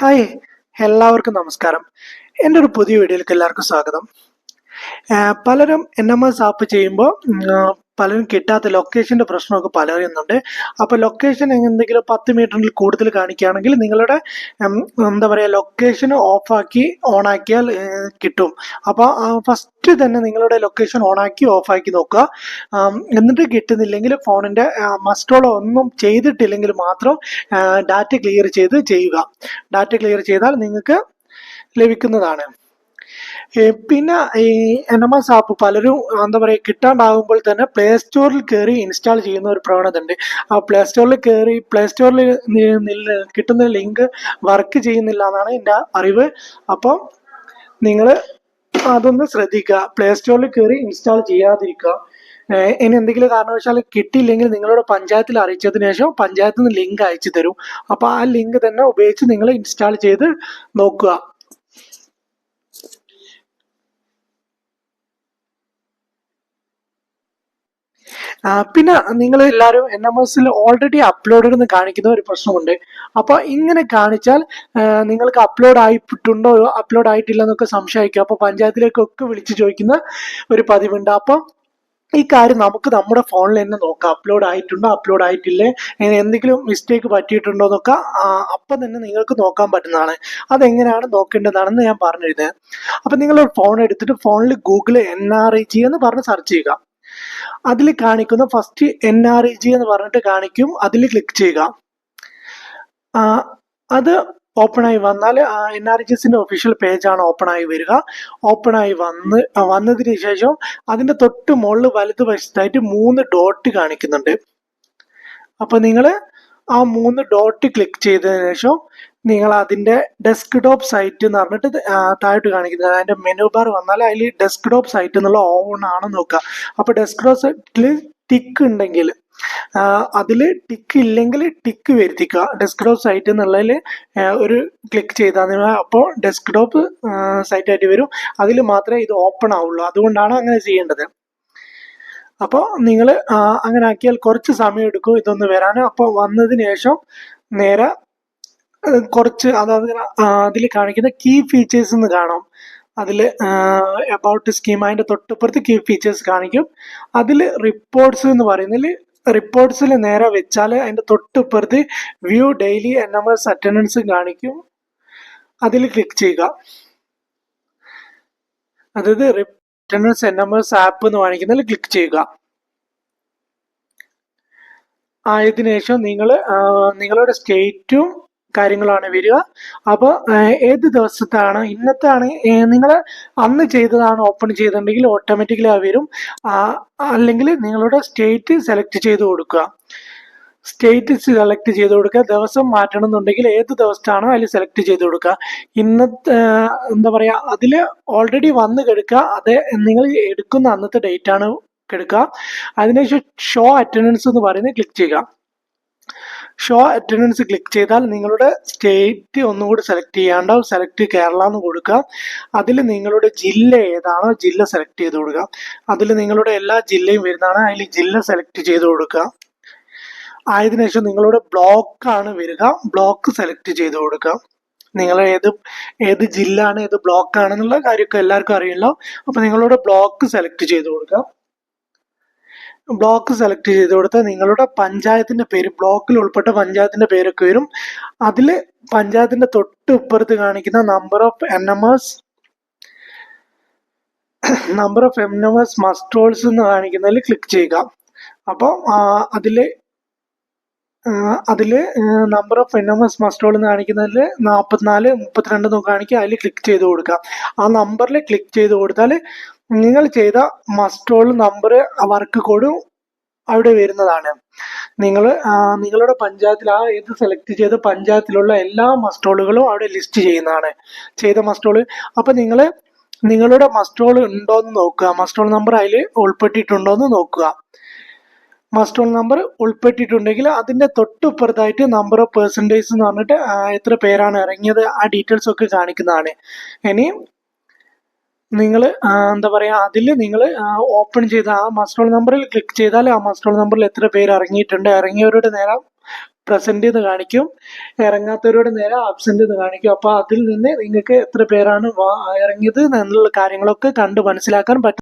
Hi എല്ലാവർക്കും നമസ്കാരം. എന്റെ ഒരു പുതിയ വീഡിയോയിലേക്ക് എല്ലാവർക്കും സ്വാഗതം. പലരും എൻ എം എസ് ആപ്പ് ചെയ്യുമ്പോൾ പലരും കിട്ടാത്ത ലൊക്കേഷന്റെ പ്രശ്നമൊക്കെ പലരുന്നുണ്ട് അപ്പോൾ ലൊക്കേഷൻ എന്തെങ്കിലും പത്ത് മീറ്ററിൽ കൂടുതൽ കാണിക്കുകയാണെങ്കിൽ നിങ്ങളുടെ എന്താ പറയുക ലൊക്കേഷൻ ഓഫാക്കി ഓൺ ആക്കിയാൽ കിട്ടും. അപ്പോൾ ഫസ്റ്റ് തന്നെ നിങ്ങളുടെ ലൊക്കേഷൻ ഓൺ ഓണാക്കി ഓഫാക്കി നോക്കുക. എന്നിട്ട് കിട്ടുന്നില്ലെങ്കിൽ ഫോണിന്റെ മസ്റ്റോളോ ഒന്നും ചെയ്തിട്ടില്ലെങ്കിൽ മാത്രം ഡാറ്റ ക്ലിയർ ചെയ്ത് ചെയ്യുക. ഡാറ്റ ക്ലിയർ ചെയ്താൽ നിങ്ങൾക്ക് ലഭിക്കുന്നതാണ്. പിന്നെ ഈ എൻ എം എസ് ആപ്പ് പലരും എന്താ പറയുക കിട്ടാണ്ടാകുമ്പോൾ തന്നെ പ്ലേ സ്റ്റോറിൽ കയറി ഇൻസ്റ്റാൾ ചെയ്യുന്ന ഒരു പ്രവണത ഉണ്ട്. ആ പ്ലേ സ്റ്റോറിൽ കയറി പ്ലേ സ്റ്റോറിൽ കിട്ടുന്ന ലിങ്ക് വർക്ക് ചെയ്യുന്നില്ല എന്നാണ് എന്റെ അറിവ്. അപ്പം നിങ്ങൾ അതൊന്ന് ശ്രദ്ധിക്കുക. പ്ലേ സ്റ്റോറിൽ കയറി ഇൻസ്റ്റാൾ ചെയ്യാതിരിക്കുക. ഇനി എന്തെങ്കിലും കാരണവശാൽ കിട്ടിയില്ലെങ്കിൽ നിങ്ങളുടെ പഞ്ചായത്തിൽ അറിയിച്ചതിന് ശേഷം പഞ്ചായത്തിൽ നിന്ന് ലിങ്ക് അയച്ചു തരും. അപ്പോൾ ആ ലിങ്ക് തന്നെ ഉപയോഗിച്ച് നിങ്ങൾ ഇൻസ്റ്റാൾ ചെയ്ത് നോക്കുക. പിന്നെ നിങ്ങൾ എല്ലാവരും എൻ എം എസിൽ ഓൾറെഡി അപ്ലോഡ് എന്ന് കാണിക്കുന്ന ഒരു പ്രശ്നമുണ്ട്. അപ്പോൾ ഇങ്ങനെ കാണിച്ചാൽ നിങ്ങൾക്ക് അപ്ലോഡ് ആയിട്ടുണ്ടോ അപ്ലോഡ് ആയിട്ടില്ല എന്നൊക്കെ സംശയിക്കും. അപ്പോൾ പഞ്ചായത്തിലേക്കൊക്കെ വിളിച്ചു ചോദിക്കുന്ന ഒരു പതിവുണ്ട്. അപ്പോൾ ഈ കാര്യം നമുക്ക് നമ്മുടെ ഫോണിൽ തന്നെ നോക്കാം. അപ്ലോഡ് ആയിട്ടുണ്ടോ അപ്ലോഡ് ആയിട്ടില്ലേ എന്തെങ്കിലും മിസ്റ്റേക്ക് പറ്റിയിട്ടുണ്ടോ എന്നൊക്കെ അപ്പൊ തന്നെ നിങ്ങൾക്ക് നോക്കാൻ പറ്റുന്നതാണ്. അതെങ്ങനെയാണ് നോക്കേണ്ടതാണെന്ന് ഞാൻ പറഞ്ഞിരുന്നത് അപ്പം നിങ്ങൾ ഫോൺ എടുത്തിട്ട് ഫോണിൽ Google N R I G എന്ന് പറഞ്ഞ് സെർച്ച് ചെയ്യുക. അതിൽ കാണിക്കുന്ന first N R E G എന്ന് പറഞ്ഞിട്ട് കാണിക്കും. അതിൽ ക്ലിക്ക് ചെയ്യുക. അത് ഓപ്പൺ ആയി വന്നാൽ എൻ ആർ ജിസിന്റെ ഒഫീഷ്യൽ പേജാണ് ഓപ്പൺ ആയി വരിക. ഓപ്പൺ ആയി വന്ന് വന്നതിന് ശേഷം അതിന്റെ തൊട്ട് മുകളിൽ വലതുവശത്തായിട്ട് മൂന്ന് ഡോട്ട് കാണിക്കുന്നുണ്ട്. അപ്പൊ നിങ്ങൾ ആ മൂന്ന് ഡോട്ട് ക്ലിക്ക് ചെയ്തതിനു ശേഷം നിങ്ങൾ അതിന്റെ ഡെസ്ക്ടോപ്പ് സൈറ്റ് എന്ന് പറഞ്ഞിട്ട് താഴോട്ട് കാണിക്കുന്നത്. അതിന്റെ മെനു ബാർ വന്നാൽ അതിൽ ഡെസ്ക്ടോപ്പ് സൈറ്റ് എന്നുള്ള ഓൺ ആണ് നോക്കുക. അപ്പൊ ഡെസ്ക്ടോപ്പ് സൈറ്റിൽ ടിക്ക് ഉണ്ടെങ്കിൽ അതിൽ ടിക്ക് ഇല്ലെങ്കിൽ ടിക്ക് വരുത്തിക്കുക. ഡെസ്ക്ടോപ്പ് സൈറ്റ് എന്നുള്ളതിൽ ഒരു ക്ലിക്ക് ചെയ്താൽ അപ്പോൾ ഡെസ്ക്ടോപ്പ് സൈറ്റ് ആയിട്ട് വരും. അതിൽ മാത്രമേ ഇത് ഓപ്പൺ ആവുള്ളൂ. അതുകൊണ്ടാണ് അങ്ങനെ ചെയ്യേണ്ടത്. അപ്പോൾ നിങ്ങൾ അങ്ങനെ ആക്കിയാൽ കുറച്ച് സമയം എടുക്കും ഇതൊന്ന് വരാൻ. അപ്പോൾ വന്നതിന് ശേഷം നേരെ കുറച്ച് അതായത് അതിൽ കാണിക്കുന്ന കീ ഫീച്ചേഴ്സ് എന്ന് കാണാം. അതിൽ അബൌട്ട് സ്കീം അതിന്റെ തൊട്ടപ്പുറത്ത് കീ ഫീച്ചേഴ്സ് കാണിക്കും. അതിൽ റിപ്പോർട്ട്സ് എന്ന് പറയുന്നതിൽ റിപ്പോർട്ട്സിൽ നേരെ വെച്ചാൽ അതിന്റെ തൊട്ടിപ്പുറത്ത് view daily N M S attendance കാണിക്കും. അതിൽ ക്ലിക്ക് ചെയ്യുക. അതായത് attendance N M S app എന്ന് കാണിക്കുന്നതിൽ ക്ലിക്ക് ചെയ്യുക. ആയതിനു ശേഷം നിങ്ങൾ നിങ്ങളുടെ സ്റ്റേറ്റും കാര്യങ്ങളാണ് വരിക. അപ്പോൾ ഏത് ദിവസത്താണ്? ഇന്നത്തെ ആണ് നിങ്ങൾ അന്ന് ചെയ്തതാണ് ഓപ്പൺ ചെയ്തിട്ടുണ്ടെങ്കിൽ ഓട്ടോമാറ്റിക്കലി ആ വരും. അല്ലെങ്കിൽ നിങ്ങളുടെ സ്റ്റേറ്റ് സെലക്ട് ചെയ്ത് കൊടുക്കുക. സ്റ്റേറ്റ് സെലക്ട് ചെയ്ത് കൊടുക്കുക. ദിവസം മാറ്റണം എന്നുണ്ടെങ്കിൽ ഏത് ദിവസത്താണോ അതിൽ സെലക്ട് ചെയ്ത് കൊടുക്കുക. ഇന്നത്തെ എന്താ പറയുക അതിൽ ഓൾറെഡി വന്ന് കിടക്കുക. അത് നിങ്ങൾ എടുക്കുന്ന അന്നത്തെ ഡേറ്റ് ആണ് കിടക്കുക. അതിനുശേഷം ഷോ അറ്റൻഡൻസ് എന്ന് പറയുന്നത് ക്ലിക്ക് ചെയ്യുക. ഷോ അറ്റൻഡൻസ് ക്ലിക്ക് ചെയ്താൽ നിങ്ങളുടെ സ്റ്റേറ്റ് ഒന്നുകൂടി സെലക്ട് ചെയ്യാണ്ടാവും സെലക്ട് കേരള എന്ന് കൊടുക്കുക. അതിൽ നിങ്ങളുടെ ജില്ല ഏതാണോ ജില്ല സെലക്ട് ചെയ്ത് കൊടുക്കുക. അതിൽ നിങ്ങളുടെ എല്ലാ ജില്ലയും വരുന്നതാണ്. അതിൽ ജില്ല സെലക്ട് ചെയ്ത് കൊടുക്കുക. ആയതിനു ശേഷം നിങ്ങളുടെ ബ്ലോക്ക് ആണ് വരിക. ബ്ലോക്ക് സെലക്ട് ചെയ്ത് കൊടുക്കുക. നിങ്ങൾ ഏത് ഏത് ജില്ല ആണ് ഏത് ബ്ലോക്ക് ആണെന്നുള്ള കാര്യമൊക്കെ എല്ലാവർക്കും അറിയല്ലോ അപ്പൊ നിങ്ങളുടെ ബ്ലോക്ക് സെലക്ട് ചെയ്ത് കൊടുക്കുക. ബ്ലോക്ക് സെലക്ട് ചെയ്ത് കൊടുത്ത് നിങ്ങളുടെ പഞ്ചായത്തിന്റെ പേര് ബ്ലോക്കിൽ ഉൾപ്പെട്ട പഞ്ചായത്തിന്റെ പേരൊക്കെ വരും. അതിൽ പഞ്ചായത്തിന്റെ തൊട്ട് ഇപ്പുറത്ത് കാണിക്കുന്ന number of N M S number of M M S muster rolls എന്ന് കാണിക്കുന്നതിൽ ക്ലിക്ക് ചെയ്യുക. അപ്പോൾ അതിൽ അതിൽ number of N M S muster roll എന്ന് കാണിക്കുന്നതിൽ നാൽപ്പത്തിനാല് മുപ്പത്തിരണ്ട് എന്ന് കാണിക്കുക. അതിൽ ക്ലിക്ക് ചെയ്ത് കൊടുക്കുക. ആ നമ്പറിൽ ക്ലിക്ക് ചെയ്ത് കൊടുത്താൽ നിങ്ങൾ ചെയ്ത മസ്റ്റോൾ നമ്പർ വർക്ക് കോഡും അവിടെ വരുന്നതാണ്. നിങ്ങൾ നിങ്ങളുടെ പഞ്ചായത്തിൽ ആ ഏത് സെലക്ട് ചെയ്ത പഞ്ചായത്തിലുള്ള എല്ലാ മസ്റ്റോളുകളും അവിടെ ലിസ്റ്റ് ചെയ്യുന്നതാണ്. ചെയ്ത മസ്റ്റോൾ അപ്പം നിങ്ങൾ നിങ്ങളുടെ മസ്റ്റോൾ ഉണ്ടോ എന്ന് നോക്കുക. മസ്റ്റോൾ നമ്പർ അതിൽ ഉൾപ്പെട്ടിട്ടുണ്ടോ എന്ന് നോക്കുക. മസ്റ്റോൾ നമ്പർ ഉൾപ്പെട്ടിട്ടുണ്ടെങ്കിൽ അതിന്റെ തൊട്ടിപ്പുറത്തായിട്ട് നമ്പർ ഓഫ് പെർസെന്റേജ് എന്ന് പറഞ്ഞിട്ട് എത്ര പേരാണ് ഇറങ്ങിയത് ആ ഡീറ്റെയിൽസ് ഒക്കെ കാണിക്കുന്നതാണ്. ഇനി നിങ്ങൾ എന്താ പറയുക അതിൽ നിങ്ങൾ ഓപ്പൺ ചെയ്ത ആ മസ്റ്റോൾ നമ്പറിൽ ക്ലിക്ക് ചെയ്താൽ ആ മസ്റ്റോൾ നമ്പറിൽ എത്ര പേര് ഇറങ്ങിയിട്ടുണ്ട്. ഇറങ്ങിയവരുടെ നേരം പ്രസന്റ് എന്ന് കാണിക്കും. ഇറങ്ങാത്തവരോട് നേരെ ആബ്സെന്റ് എന്ന് കാണിക്കും. അപ്പോൾ അതിൽ നിന്ന് നിങ്ങൾക്ക് എത്ര പേരാണ് ഇറങ്ങിയത് എന്നുള്ള കാര്യങ്ങളൊക്കെ കണ്ട് മനസ്സിലാക്കാൻ പറ്റും.